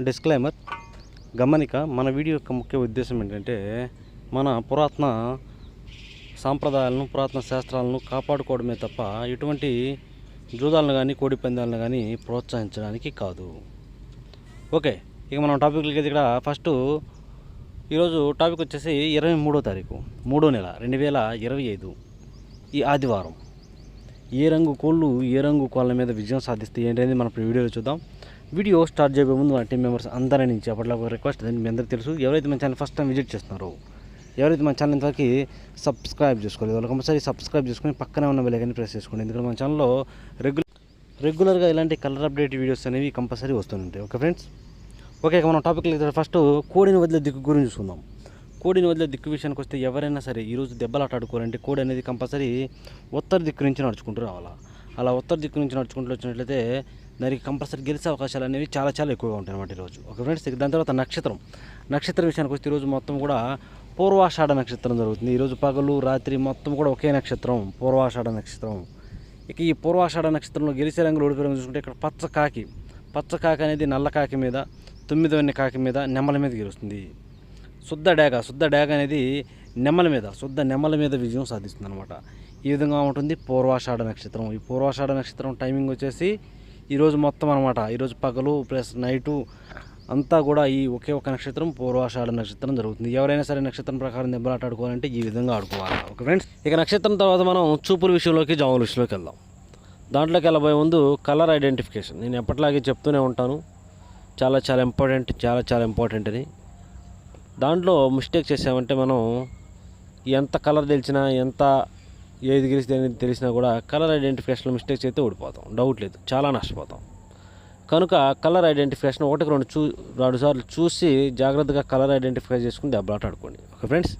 Disclaimer గమనిక మన video యొక్క ముఖ్య ఉద్దేశం ఏంటంటే మన పురాతన సాంప్రదాయాలను పురాతన శాస్త్రాలను కాపాడుకోవడమే తప్ప ఎటువంటి జూదాలను కానీ కోడి పందాలను కానీ ప్రోత్సహించడానికి కాదు. ఓకే ఇక మనం టాపిక్లకి ఇక్కడ ఫస్ట్ ఈరోజు టాపిక్ వచ్చేసి ఇరవై మూడో తారీఖు మూడో నెల రెండు వేల ఇరవై ఐదు ఈ ఆదివారం. ఏ రంగు కోళ్ళు ఏ రంగు కోళ్ళ మీద విజయం సాధిస్తే ఏంటనేది మనం ఇప్పుడు వీడియోలో చూద్దాం. వీడియో స్టార్ట్ చేయబోయే ముందు మన టీం మెంబర్స్ అందరి నుంచి అప్పట్లో ఒక రిక్వెస్ట్ అది మీ అందరికీ తెలుసు ఎవరైతే మన ఛానల్ ఫస్ట్ టైం విజిట్ చేస్తున్నారో ఎవరైతే మన ఛానల్ ఇంతవరకు సబ్స్క్రైబ్ చేసుకోలేదు వాళ్ళు కంపల్సరీ సబ్స్క్రైబ్ చేసుకొని పక్కనే ఉన్న బెల్ ప్రెస్ చేసుకోండి. ఎందుకంటే మన ఛానల్లో రెగ్యులర్ రెగ్యులర్గా ఇలాంటి కలర్ అప్డేట్ వీడియోస్ అనేవి కంపల్సరీ వస్తుంటాయి ఓకే ఫ్రెండ్స్ ఓకే మనం టాపిక్ ఫస్ట్ కోడిని వదిలే దిక్కు గురించి చూసుకుందాం. కోడిని వదిలే దిక్కు విషయానికి వస్తే ఎవరైనా సరే ఈరోజు దెబ్బలాట ఆడుకోవాలంటే కోడి అనేది కంపల్సరీ ఉత్తర దిక్కు నుంచి నడుచుకుంటూ రావాలా? అలా ఉత్తర దిక్కు నుంచి నడుచుకుంటూ వచ్చినట్లయితే దానికి కంపల్సరీ గెలిచే అవకాశాలు అనేవి చాలా చాలా ఎక్కువగా ఉంటాయి అన్నమాట ఈరోజు. ఒక ఫ్రెండ్స్ దాని తర్వాత నక్షత్రం. నక్షత్రం విషయానికి వస్తే ఈరోజు మొత్తం కూడా పూర్వాషాఢ నక్షత్రం జరుగుతుంది. ఈరోజు పగలు రాత్రి మొత్తం కూడా ఒకే నక్షత్రం పూర్వాషాఢ నక్షత్రం. ఇక ఈ పూర్వాషాఢ నక్షత్రంలో గెలిచే రంగులు ఓడిపోయి రంగు చూసుకుంటే ఇక్కడ పచ్చ కాకి పచ్చ కాకి అనేది నల్ల కాకి మీద తొమ్మిది కాకి మీద నెమ్మల మీద గెలుస్తుంది. శుద్ధ డేగ శుద్ధ డేగ అనేది నెమ్మల మీద శుద్ధ నెమ్మల మీద విజయం సాధిస్తుంది అనమాట ఈ విధంగా ఉంటుంది పూర్వాషాఢ నక్షత్రం. ఈ పూర్వాషాఢ నక్షత్రం టైమింగ్ వచ్చేసి ఈరోజు మొత్తం అనమాట ఈరోజు పగలు ప్లస్ నైటు అంతా కూడా ఈ ఒకే ఒక నక్షత్రం పూర్వాషాఢ నక్షత్రం జరుగుతుంది. ఎవరైనా సరే నక్షత్రం ప్రకారం దెబ్బలాట ఆడుకోవాలంటే ఈ విధంగా ఆడుకోవాలి. ఓకే ఫ్రెండ్స్ ఇక నక్షత్రం తర్వాత మనం చూపుల విషయంలోకి జాముల విషయంలోకి వెళ్దాం. దాంట్లోకి వెళ్ళబోయే ముందు కలర్ ఐడెంటిఫికేషన్. నేను ఎప్పటిలాగే చెప్తూనే ఉంటాను. చాలా చాలా ఇంపార్టెంట్ చాలా చాలా ఇంపార్టెంట్ అని దాంట్లో మిస్టేక్ చేసామంటే మనం ఎంత కలర్ తెలిసినా ఎంత ఏది గెలిస్తే అనేది తెలిసినా కూడా కలర్ ఐడెంటిఫికేషన్లో మిస్టేక్స్ అయితే ఓడిపోతాం. డౌట్ లేదు. చాలా నష్టపోతాం. కనుక కలర్ ఐడెంటిఫికేషన్ ఒకటికి రెండు చూ రెండు సార్లు చూసి జాగ్రత్తగా కలర్ ఐడెంటిఫై చేసుకుని దెబ్బలాట ఆడుకోండి ఓకే ఫ్రెండ్స్?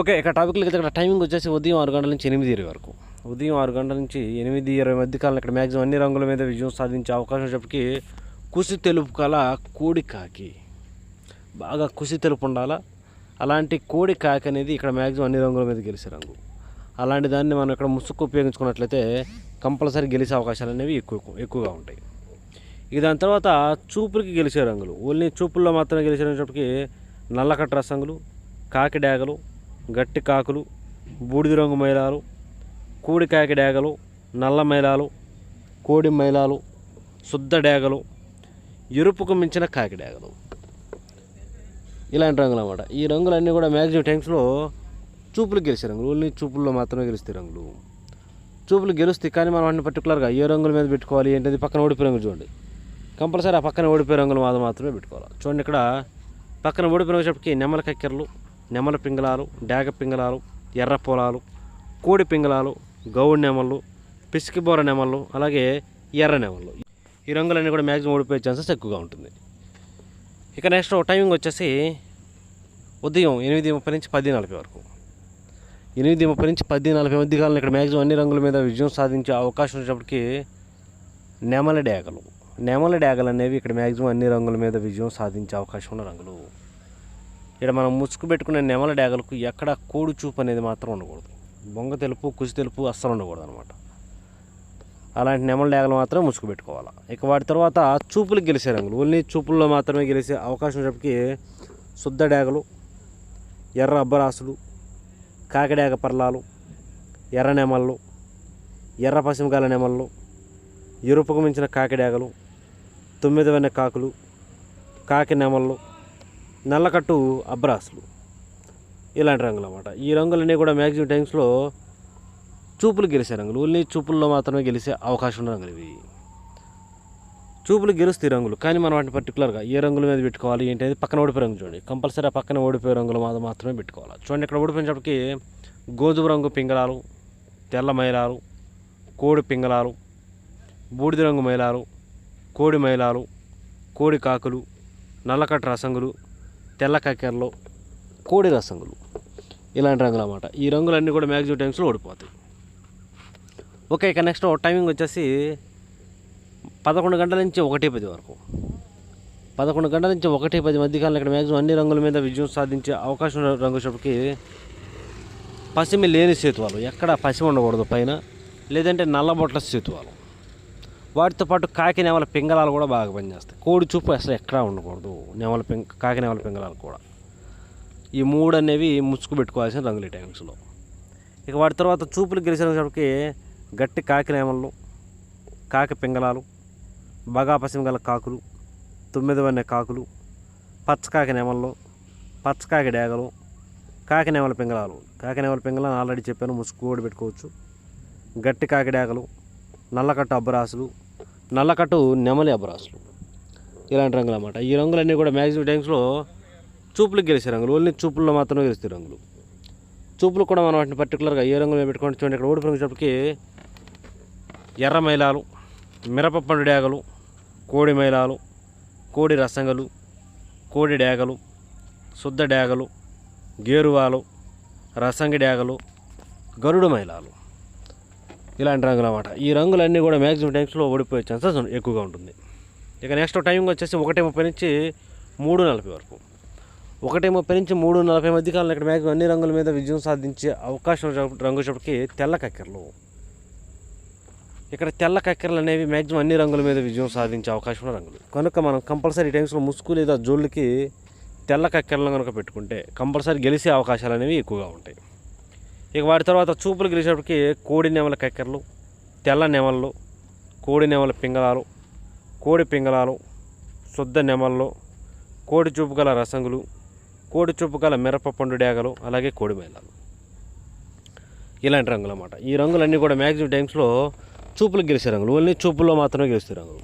ఓకే ఇక టాపిక్లకి ఇక్కడ టైమింగ్ వచ్చేసి ఉదయం ఆరు గంటల నుంచి ఎనిమిది ఇరవై వరకు. ఉదయం ఆరు గంటల నుంచి ఎనిమిది ఇరవై మధ్య కాలం ఇక్కడ మ్యాక్సిమం అన్ని రంగుల మీద విజయం సాధించే అవకాశం వచ్చేప్పటికి కుసి తెలుపు కల కోడి కాకి. బాగా కుసి తెలుపు ఉండాలా? అలాంటి కోడి కాకి అనేది ఇక్కడ మ్యాక్సిమం అన్ని రంగుల మీద గెలిచే రంగు. అలాంటి దాన్ని మనం ఇక్కడ ముసుగు ఉపయోగించుకున్నట్లయితే కంపల్సరీ గెలిచే అవకాశాలు అనేవి ఎక్కువ ఎక్కువగా ఉంటాయి. ఇక దాని తర్వాత చూపులకి గెలిచే రంగులు. ఓన్లీ చూపుల్లో మాత్రమే గెలిచేటప్పటికి నల్లకట్ట రసంగులు కాకి డేగలు గట్టి కాకులు బూడిద రంగు మైలాలు కోడి కాకి డేగలు నల్ల మైలాలు కోడి మైలాలు శుద్ధ డేగలు ఎరుపుకు మించిన కాకి డేగలు. ఇలాంటి రంగులు అనమాట ఈ రంగులన్నీ కూడా మ్యాక్సిమం టైమ్స్లో చూపులు గెలిచే రంగులు. ఓన్లీ చూపుల్లో మాత్రమే గెలుస్తాయి రంగులు. చూపులు గెలుస్తాయి కానీ మనం అన్ని పర్టికులర్గా ఏ రంగుల మీద పెట్టుకోవాలి ఏంటది పక్కన ఓడిపోయే రంగులు చూడండి. కంపల్సరీ ఆ పక్కన ఓడిపోయే రంగులు మాత్రం మాత్రమే పెట్టుకోవాలి. చూడండి ఇక్కడ పక్కన ఓడిపోయిన వచ్చేప్పటికి నెమల కక్కెరలు నెమల పింగళాలు డేగ పింగళాలు ఎర్ర పొలాలు కోడి పింగళాలు గౌడు నెమళ్ళు పిసికిబోర నెమళ్ళు అలాగే ఎర్ర నెమళ్ళు. ఈ రంగులన్నీ కూడా మ్యాక్సిమం ఓడిపోయే ఛాన్సెస్ ఎక్కువగా ఉంటుంది. ఇక నెక్స్ట్ టైమింగ్ వచ్చేసి ఉదయం ఎనిమిది ముప్పై నుంచి పది నలభై వరకు. ఎనిమిది ముప్పై నుంచి పది నలభై మధ్య కాలంలో ఇక్కడ మ్యాక్సిమం అన్ని రంగుల మీద విజయం సాధించే అవకాశం వచ్చేప్పటికి నెమల డేగలు నెమల డేగలు అనేవి ఇక్కడ మ్యాక్సిమం అన్ని రంగుల మీద విజయం సాధించే అవకాశం ఉన్న రంగులు. ఇక్కడ మనం ముసుగు పెట్టుకునే నెమల డేగలకు ఎక్కడ కోడు చూపు అనేది మాత్రం ఉండకూడదు. బొంగ తెలుపు కుసి తెలుపు అస్సలు ఉండకూడదు అనమాట అలాంటి నెమల డేగలు మాత్రం ముసుగు పెట్టుకోవాలి ఇక వాటి తర్వాత చూపులు గెలిచే రంగులు. ఓన్లీ చూపుల్లో మాత్రమే గెలిచే అవకాశం ఉన్నప్పటికీ శుద్ధ డేగలు ఎర్ర అబ్బరాసులు కాకిడేగ పర్లాలు ఎర్ర నెమళ్ళు ఎర్ర పసిమగాల నెమళ్ళు ఎరుపుకు మించిన కాకిడేగలు తొమ్మిది వెన్న కాకులు కాకి నెమళ్ళు నల్లకట్టు అబ్రాసులు ఇలాంటి రంగులు అన్నమాట. ఈ రంగులన్నీ కూడా మ్యాక్సిమం టైమ్స్లో చూపులు గెలిచే రంగులు. ఓన్లీ చూపుల్లో మాత్రమే గెలిచే అవకాశం ఉన్న రంగులు ఇవి. చూపులు గెలుస్తాయి రంగులు. కానీ మనం వాటిని పర్టికులర్గా ఏ రంగుల మీద పెట్టుకోవాలి ఏంటి అనేది పక్కన ఓడిపోయే రంగు చూడండి. కంపల్సరీ ఆ పక్కన ఓడిపోయే రంగులు మాత్రం మాత్రమే పెట్టుకోవాలి. చూడండి ఇక్కడ ఓడిపోయినప్పటికీ గోధుమ రంగు పింగళాలు తెల్ల మైలాలు కోడి పింగళాలు బూడిద రంగు మైలాలు కోడి మైలాలు కోడి కాకులు నల్లకట్ట రసంగులు తెల్ల కాకెర్లు కోడి రసంగులు. ఇలాంటి రంగులు అన్నమాట. ఈ రంగులన్నీ కూడా మ్యాక్సిమం టైమ్స్లో ఓడిపోతాయి. ఓకే ఇక నెక్స్ట్ టైమింగ్ వచ్చేసి పదకొండు గంటల నుంచి ఒకటి పది వరకు. పదకొండు గంటల నుంచి ఒకటి పది మధ్యకాలం ఇక్కడ మ్యాక్సిమం అన్ని రంగుల మీద విజయం సాధించే అవకాశం ఉన్న రంగు షాప్కి పసిమి లేని సేతువాలు. ఎక్కడ పసిమి ఉండకూడదు పైన లేదంటే నల్లబొట్ల సేతువాలు. వాటితో పాటు కాకి నెమల పింగళాలు కూడా బాగా పనిచేస్తాయి. కోడి చూపు అసలు ఎక్కడా ఉండకూడదు. నెమల పింగ కాకి నెమల పింగళాలు కూడా. ఈ మూడు అనేవి ముసుగు పెట్టుకోవాల్సిన రంగులీ టైమ్స్లో ఇక వాటి తర్వాత చూపులు గెలిచినప్పటికీ గట్టి కాకినేమళ్ళు కాకి పింగళాలు బగా పసిమి గల కాకులు తొమ్మిది వన్నె కాకులు పచ్చకాకి నెమళ్ళు పచ్చకాకి డేగలు కాకి నెమల పింగళాలు. కాకి నెమల పింగళాలు ఆల్రెడీ చెప్పాను ముసుగు కూడా పెట్టుకోవచ్చు. గట్టి కాకి డేగలు నల్లకట్టు అబ్బరాసులు నల్లకట్టు నెమలి అబ్బరాసులు. ఇలాంటి రంగులు అన్నమాట. ఈ రంగులన్నీ కూడా మ్యాక్సిమం టైమ్స్లో చూపులకు గెలిచే రంగులు. ఓన్లీ చూపుల్లో మాత్రమే గెలుస్తాయి రంగులు. చూపులు కూడా మనం వాటిని పర్టికులర్గా ఏ రంగులు మేము పెట్టుకుంటే చూడండి ఇక్కడ ఓడిపోయిన వచ్చేటప్పటికి ఎర్ర మైలాలు మిరపపండు డేగలు కోడి మైలాలు కోడి రసంగలు కోడి డేగలు శుద్ధ డేగలు గేరువాలు రసంగి డేగలు గరుడు మైలాలు. ఇలాంటి రంగులు అన్నమాట. ఈ రంగులన్నీ కూడా మ్యాక్సిమం టైమ్స్లో ఓడిపోయే ఛాన్సెస్ ఎక్కువగా ఉంటుంది. ఇక నెక్స్ట్ టైం వచ్చేసి ఒకటి ముప్పై నుంచి మూడు నలభై వరకు. ఒకటి ముప్పై నుంచి మూడు నలభై మధ్య కాలంలో ఇక్కడ మ్యాక్సిమం అన్ని రంగుల మీద విజయం సాధించే అవకాశం రంగు వచ్చేటప్పటికి తెల్ల కక్కెరలు. ఇక్కడ తెల్ల కక్కెరలు అనేవి మ్యాక్సిమం అన్ని రంగుల మీద విజయం సాధించే అవకాశం ఉన్న రంగులు. కనుక మనం కంపల్సరీ టైమ్స్లో ముసుగు లేదా జోళ్ళకి తెల్ల కక్కెరలను కనుక పెట్టుకుంటే కంపల్సరీ గెలిచే అవకాశాలు అనేవి ఎక్కువగా ఉంటాయి. ఇక వాటి తర్వాత చూపులు గెలిచేటప్పటికి కోడి నెమల కక్కెరలు తెల్ల నెమళ్ళు కోడి నెమల పింగళాలు కోడి పింగళాలు శుద్ధ నెమళ్ళు కోడి చూపు గల రసంగులు కోడి చూపు గల మిరప పండు డేగలు అలాగే కోడి మైలాలు ఇలాంటి రంగులు అన్నమాట ఈ రంగులన్నీ కూడా మ్యాక్సిమం టైమ్స్లో చూపులకు గెలిచే రంగులు. ఓన్లీ చూపుల్లో మాత్రమే గెలిచే రంగులు.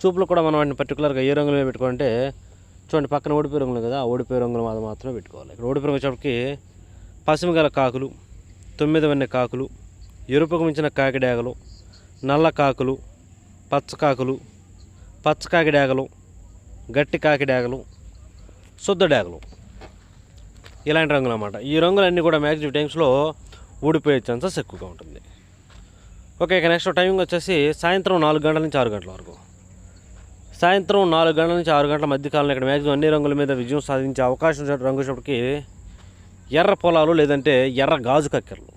చూపులు కూడా మనం వాటిని పర్టికులర్గా ఏ రంగులు పెట్టుకోవాలంటే చూడండి పక్కన ఓడిపోయే రంగులు కదా ఆ ఓడిపోయే రంగులు మాత్రం మాత్రమే పెట్టుకోవాలి. ఇక్కడ ఓడిపోయి రంగు వచ్చేటప్పటికి పసిమి గల కాకులు తొమ్మిది వన్నె కాకులు ఎరుపుకు మించిన కాకిడేగలు నల్ల కాకులు పచ్చ కాకులు పచ్చ కాకిడేగలు గట్టి కాకి డేగలు. శుద్ధ ఇలాంటి రంగులు అన్నమాట. ఈ రంగులన్నీ కూడా మ్యాక్సిమం టైమ్స్లో ఊడిపోయే ఛాన్సెస్ ఎక్కువగా ఉంటుంది. ఓకే ఇక నెక్స్ట్ టైమింగ్ వచ్చేసి సాయంత్రం నాలుగు గంటల నుంచి ఆరు గంటల వరకు. సాయంత్రం నాలుగు గంటల నుంచి ఆరు గంటల మధ్యకాలంలో ఇక్కడ మ్యాక్సిమం అన్ని రంగుల మీద విజయం సాధించే అవకాశం రంగు చోటుకి ఎర్ర పొలాలు లేదంటే ఎర్ర గాజు కక్కెరలు.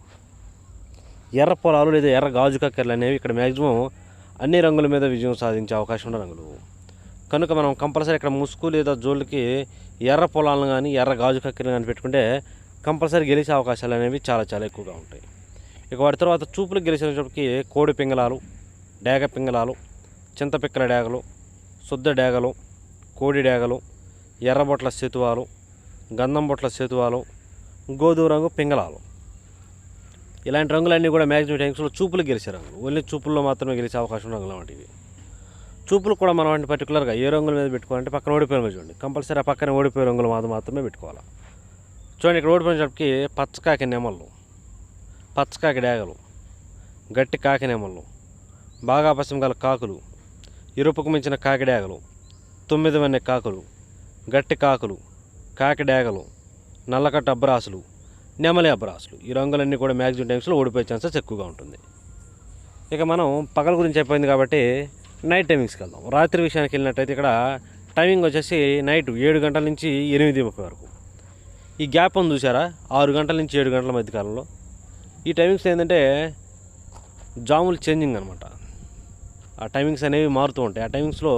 ఎర్ర పొలాలు లేదా ఎర్ర గాజు కక్కెరలు అనేవి ఇక్కడ మ్యాక్సిమం అన్ని రంగుల మీద విజయం సాధించే అవకాశం ఉన్న రంగులు. కనుక మనం కంపల్సరీ ఇక్కడ ముసుగు లేదా జోళ్ళకి ఎర్ర పొలాలను కానీ ఎర్ర గాజు కక్కెరలు కానీ పెట్టుకుంటే కంపల్సరీ గెలిచే అవకాశాలు అనేవి చాలా చాలా ఎక్కువగా ఉంటాయి. ఇక వాటి తర్వాత చూపులు గెలిచినప్పటికి కోడి పింగళాలు డేగ పింగళాలు చింతపిక్కల డేగలు శుద్ధ డేగలు కోడి డేగలు ఎర్రబొట్ల సేతువాలు గంధం బొట్ల సేతువాలు గోధుమ రంగు పింగళాలు ఇలాంటి రంగులన్నీ కూడా మ్యాక్సిమం ట్యాంక్స్లో చూపులు గెలిచే రంగులు. ఓన్లీ చూపుల్లో మాత్రమే గెలిచే అవకాశం రంగులు వంటివి ఇవి చూపులు కూడా మనం అంటే పర్టికులర్గా ఏ రంగుల మీద పెట్టుకోవాలంటే పక్కన ఓడిపోయిన రంగు చూడండి. కంపల్సరీ ఆ పక్కన ఓడిపోయే రంగులు మాత్రం మాత్రమే పెట్టుకోవాలి. చూడండి ఇక్కడ ఓడిపోయినప్పటికి పచ్చకాకి నెమళ్ళు. పచ్చకాకి డేగలు గట్టి కాకి బాగా పశ్చిమ గల కాకులు ఇరుపుకు మించిన కాకిడేగలు తొమ్మిది వన్నె కాకులు గట్టి కాకులు కాకి డేగలు నల్లకట్ట అబ్బరాసులు నెమలి అబ్బరాసులు. ఈ రంగులన్నీ కూడా మ్యాక్సిమం టైమ్స్లో ఓడిపోయే ఛాన్సెస్ ఎక్కువగా ఉంటుంది. ఇక మనం పగల గురించి అయిపోయింది కాబట్టి నైట్ టైమింగ్స్కి వెళ్దాం. రాత్రి విషయానికి వెళ్ళినట్టయితే ఇక్కడ టైమింగ్ వచ్చేసి నైట్ ఏడు గంటల నుంచి ఎనిమిది ముప్పై వరకు. ఈ గ్యాప్ ఉంది చూసారా ఆరు గంటల నుంచి ఏడు గంటల మధ్య కాలంలో. ఈ టైమింగ్స్ ఏంటంటే జాములు చేంజింగ్ అనమాట ఆ టైమింగ్స్ అనేవి మారుతూ ఉంటాయి. ఆ టైమింగ్స్లో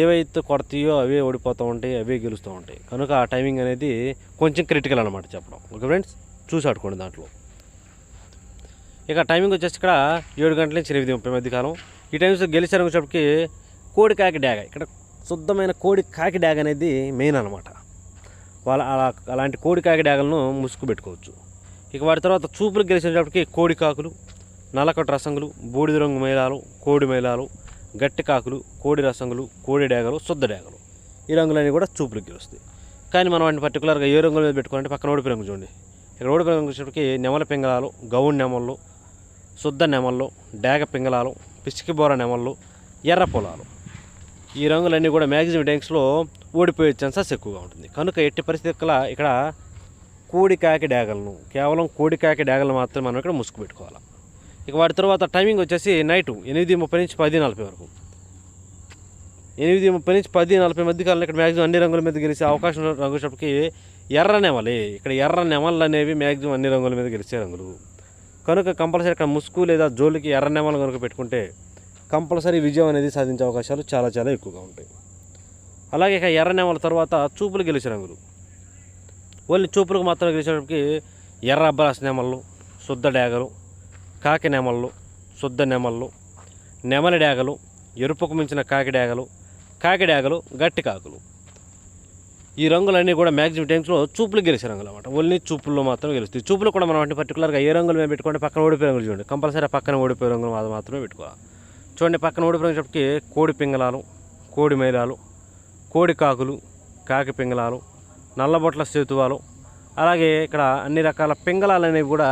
ఏవైతే కొడతాయో అవే ఓడిపోతూ ఉంటాయి అవే గెలుస్తూ ఉంటాయి. కనుక ఆ టైమింగ్ అనేది కొంచెం క్రిటికల్ అనమాట చెప్పడం. ఓకే ఫ్రెండ్స్ చూసి ఆడుకోండి దాంట్లో. ఇక టైమింగ్ వచ్చేసి ఇక్కడ ఏడు గంటల నుంచి ఎనిమిది ముప్పై మధ్య కాలం. ఈ టైమ్స్ గెలిచారు కోడి కాకి డ్యాగ ఇక్కడ శుద్ధమైన కోడి కాకి డ్యాగ్ అనేది మెయిన్ అనమాట వాళ్ళ అలా అలాంటి కోడి కాకి డ్యాగలను ముసుగు పెట్టుకోవచ్చు. ఇక వాటి తర్వాత చూపులు గెలిచేటప్పటికి కోడి కాకులు నలకట రసంగులు బూడిద రంగు మైలాలు కోడి మైలాలు గట్టి కాకులు కోడి రసంగులు కోడి డేగలు శుద్ధ డేగలు. ఈ రంగులన్నీ కూడా చూపులకు గెలుస్తాయి. కానీ మనం వాటిని పర్టికులర్గా ఏ రంగుల మీద పెట్టుకోవాలంటే పక్కన ఓడిపి రంగు చూడండి. ఇక్కడ ఓడిపి రంగు వచ్చేటప్పటికి నెమల పింగళాలు గౌన్ నెమళ్ళు శుద్ధ నెమళ్ళు డేగ పింగళాలు పిసికి బోర నెమళ్ళు ఎర్ర పొలాలు. ఈ రంగులన్నీ కూడా మ్యాక్సిమం టైమ్స్లో ఓడిపోయే ఛాన్సెస్ ఎక్కువగా ఉంటుంది. కనుక ఎట్టి పరిస్థితుల ఇక్కడ కోడి కాకి కేవలం కోడి కాకి డ్యాగలను మాత్రమే మనం ఇక్కడ ముసుగు పెట్టుకోవాలి ఇక వాటి తర్వాత టైమింగ్ వచ్చేసి నైట్ ఎనిమిది ముప్పై నుంచి పది నలభై వరకు. ఎనిమిది ముప్పై నుంచి పది నలభై మధ్య కాలంలో ఇక్కడ మ్యాక్సిమం అన్ని రంగుల మీద గెలిచే అవకాశం ఉన్న రంగు ఎర్ర నెమలి. ఇక్కడ ఎర్ర నెమళ్ళు అనేవి మ్యాక్సిమం అన్ని రంగుల మీద గెలిచే రంగులు. కనుక కంపల్సరీ ఇక్కడ ముసుగు లేదా జోలికి ఎర్ర నెమలు కనుక పెట్టుకుంటే కంపల్సరీ విజయం అనేది సాధించే అవకాశాలు చాలా చాలా ఎక్కువగా ఉంటాయి. అలాగే ఇక ఎర్ర నెమల తర్వాత చూపులు గెలిచే రంగులు. ఓన్లీ చూపులకు మాత్రం గెలిచేటప్పటికి ఎర్ర అబ్బరాస్ నెమళ్ళు శుద్ధ డేగలు కాకి నెమళ్ళు శుద్ధ నెమళ్ళు నెమలి డేగలు ఎరుపుకు మించిన కాకి డేగలు కాకి డేగలు గట్టి కాకులు. ఈ రంగులన్నీ కూడా మ్యాక్సిమం టైమ్స్లో చూపులు గెలిచే రంగులు అనమాట ఓన్లీ చూపుల్లో మాత్రం గెలుస్తాయి. చూపులు కూడా మనం అంటే పర్టికులర్గా ఏ రంగులు మేము పెట్టుకోండి పక్కన ఓడిపోయే రంగులు చూడండి. కంపల్సరీ పక్కన ఓడిపోయే రంగులు మాత్రం మాత్రమే పెట్టుకోవాలి. చూడండి పక్కన ఓడిపోయినప్పటికీ కోడి పింగళాలు కోడి మైలాలు కోడి కాకులు కాకి పింగళాలు నల్లబొట్ల సేతువాలు. అలాగే ఇక్కడ అన్ని రకాల పింగళాలు అనేవి కూడా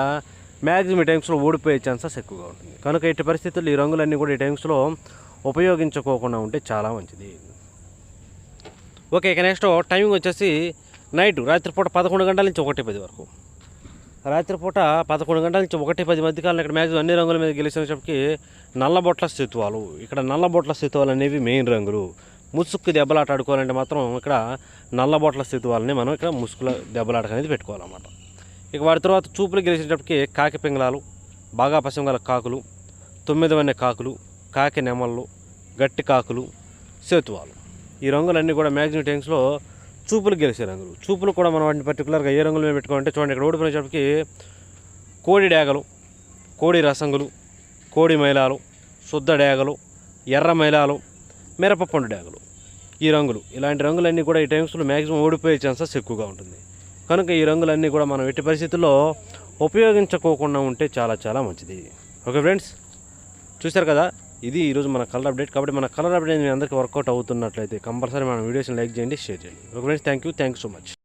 మ్యాక్సిమం టైమ్స్లో ఓడిపోయే ఛాన్సెస్ ఎక్కువగా ఉంటుంది. కనుక ఇటు పరిస్థితుల్లో ఈ రంగులన్నీ కూడా ఈ టైమ్స్లో ఉపయోగించుకోకుండా ఉంటే చాలా మంచిది. ఓకే ఇక నెక్స్ట్ టైమింగ్ వచ్చేసి నైట్ రాత్రిపూట పదకొండు గంటల నుంచి ఒకటి పది వరకు. రాత్రిపూట పదకొండు గంటల నుంచి ఒకటి పది మధ్యకాలంలో ఇక్కడ మ్యాక్సిమం అన్ని రంగుల మీద గెలిచినప్పటికీ నల్లబొట్ల స్థిత్వాలు ఇక్కడ నల్లబొట్ల స్థిత్వాలు అనేవి మెయిన్ రంగులు. ముసుక్కు దెబ్బలాట ఆడుకోవాలంటే మాత్రం ఇక్కడ నల్లబొట్ల స్థిత్వాలని మనం ఇక్కడ ముసుగుల దెబ్బలాట అనేది పెట్టుకోవాలన్నమాట. ఇక వాటి తర్వాత చూపులు గెలిచేటప్పటికి కాకి పింగళాలు బాగా పశ్చిమ కాకులు తొమ్మిది వన్నె కాకులు కాకి నెమళ్ళు గట్టి కాకులు సేతువాలు. ఈ రంగులన్నీ కూడా మ్యాక్సిమం టైమ్స్లో చూపులు గెలిచే రంగులు. చూపులు కూడా మనం వాటిని పర్టికులర్గా ఏ రంగులు మేము పెట్టుకోవాలంటే చూడండి ఇక్కడ ఓడిపోయినప్పటికి కోడి డేగలు కోడి రసంగులు కోడి మైలాలు శుద్ధ డేగలు ఎర్ర మైలాలు మిరపపండు డాగులు. ఈ రంగులు. ఇలాంటి రంగులన్నీ కూడా ఈ టైమ్స్లో మ్యాక్సిమం ఓడిపోయే ఛాన్సెస్ ఎక్కువగా ఉంటుంది. కనుక ఈ రంగులన్నీ కూడా మనం ఎట్టి పరిస్థితుల్లో ఉపయోగించుకోకుండా ఉంటే చాలా చాలా మంచిది. ఓకే ఫ్రెండ్స్ చూశారు కదా? ఇది ఈరోజు మన కలర్ అప్డేట్ కాబట్టి మన కలర్ అప్డేట్ మీ అందరికీ వర్కౌట్ అవుతున్నట్లయితే కంపల్సరీ మన వీడియోస్ని లైక్ చేయండి షేర్ చేయండి. Okay friends thank you thank so much